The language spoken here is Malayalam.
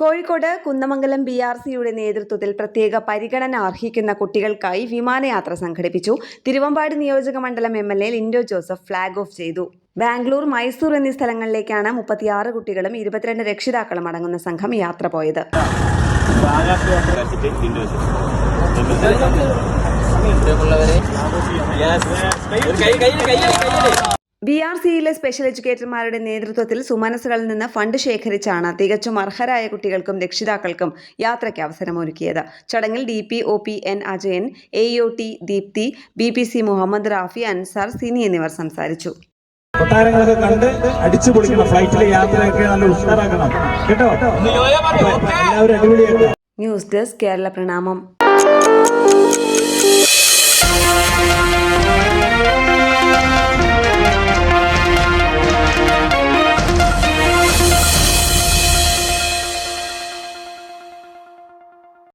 കോഴിക്കോട് കുന്നമംഗലം ബി ആർ സിയുടെ നേതൃത്വത്തിൽ പ്രത്യേക പരിഗണന അർഹിക്കുന്ന കുട്ടികൾക്കായി വിമാനയാത്ര സംഘടിപ്പിച്ചു. തിരുവമ്പാടി നിയോജക മണ്ഡലം M L A Lindo Joseph flag off ചെയ്തു. ബാംഗ്ലൂർ മൈസൂർ എന്നീ സ്ഥലങ്ങളിലേക്കാണ് മുപ്പത്തിയാറ് കുട്ടികളും ഇരുപത്തിരണ്ട് രക്ഷിതാക്കളും അടങ്ങുന്ന സംഘം യാത്ര പോയത്. ബി ആർ സിയിലെ സ്പെഷ്യൽ എഡ്യൂക്കേറ്റർമാരുടെ നേതൃത്വത്തിൽ സുമനസുകളിൽ നിന്ന് ഫണ്ട് ശേഖരിച്ചാണ് തികച്ചും അർഹരായ കുട്ടികൾക്കും രക്ഷിതാക്കൾക്കും യാത്രയ്ക്ക് അവസരമൊരുക്കിയത്. ചടങ്ങിൽ D P O P N Ajayan A O T Deepthi B P C Muhammad Rafi Ansar Sini എന്നിവർ സംസാരിച്ചു. കൊട്ടാരങ്ങളൊക്കെ കണ്ട് അടിച്ചു പൊളിക്കണം ഫ്ലൈറ്റിലെ യാത്രയൊക്കെ നല്ല ഉഷാറാക്കണം. കേട്ടോ? എല്ലാവരും അടിപൊളിയാക്കണം ന്യൂസ് ഡെസ്ക് കേരള പ്രണാമം.